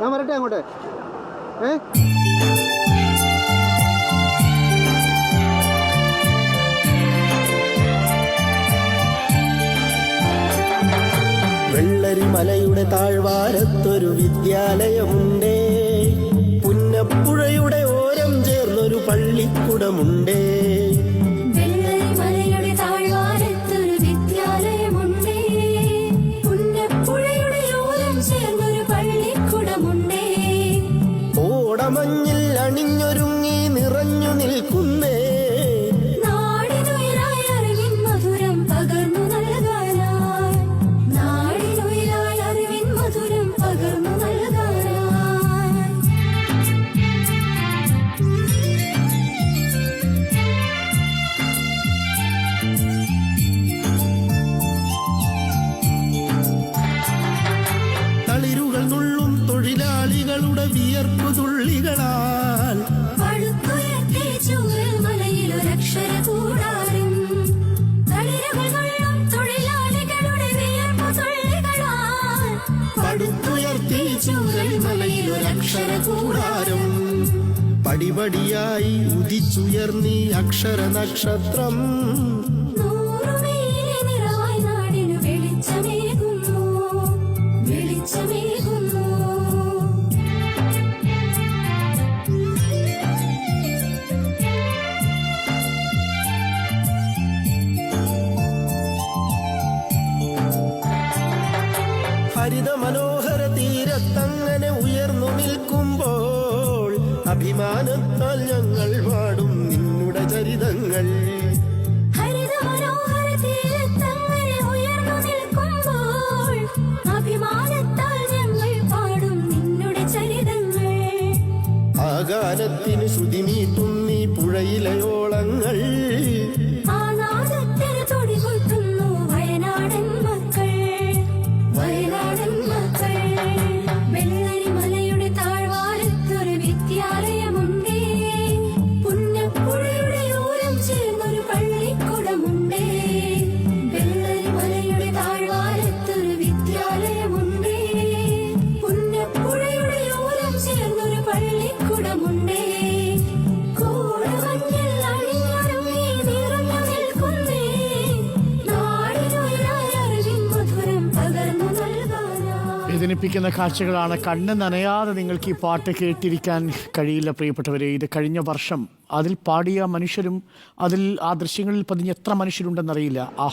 ഞാൻ വരട്ടെ അങ്ങോട്ട്. ഏ? വെള്ളരിമലയുടെ താഴ്വാരത്തൊരു വിദ്യാലയമുണ്ടേ. പുന്നപ്പുഴയുടെ ഓരം ചേർന്നൊരു പള്ളിക്കുടമുണ്ടേ. ഓടമഞ്ഞിൽ അണിഞ്ഞൊരുങ്ങി നിറഞ്ഞു നിൽക്കുന്നേ. വിയർപ്പു തുള്ളികളാൽ. പടുത്തുയർത്തി പടിപടിയായി ഉദിച്ചുയർന്നീ അക്ഷര നക്ഷത്രം ഹരിത മനോഹര തീരത്തങ്ങനെ ഉയർന്നു നിൽക്കുമ്പോൾ അഭിമാനത്താൽ ഞങ്ങൾ പാടും നിന്നുടെ ചരിതങ്ങൾ. ആകാലത്തിന് ശ്രുതിമീട്ടും നീ പുഴയിലെ നിൽക്കുമ്പോൾ വേദനിപ്പിക്കുന്ന കാഴ്ചകളാണ്. കണ്ണ് നനയാതെ നിങ്ങൾക്ക് ഈ പാട്ട് കേട്ടിരിക്കാൻ കഴിയില്ല പ്രിയപ്പെട്ടവരെ. ഇത് കഴിഞ്ഞ വർഷം അതിൽ പാടിയ മനുഷ്യരും അതിൽ ആ ദൃശ്യങ്ങളിൽ പതിഞ്ഞ എത്ര മനുഷ്യരുണ്ടെന്നറിയില്ല. ആ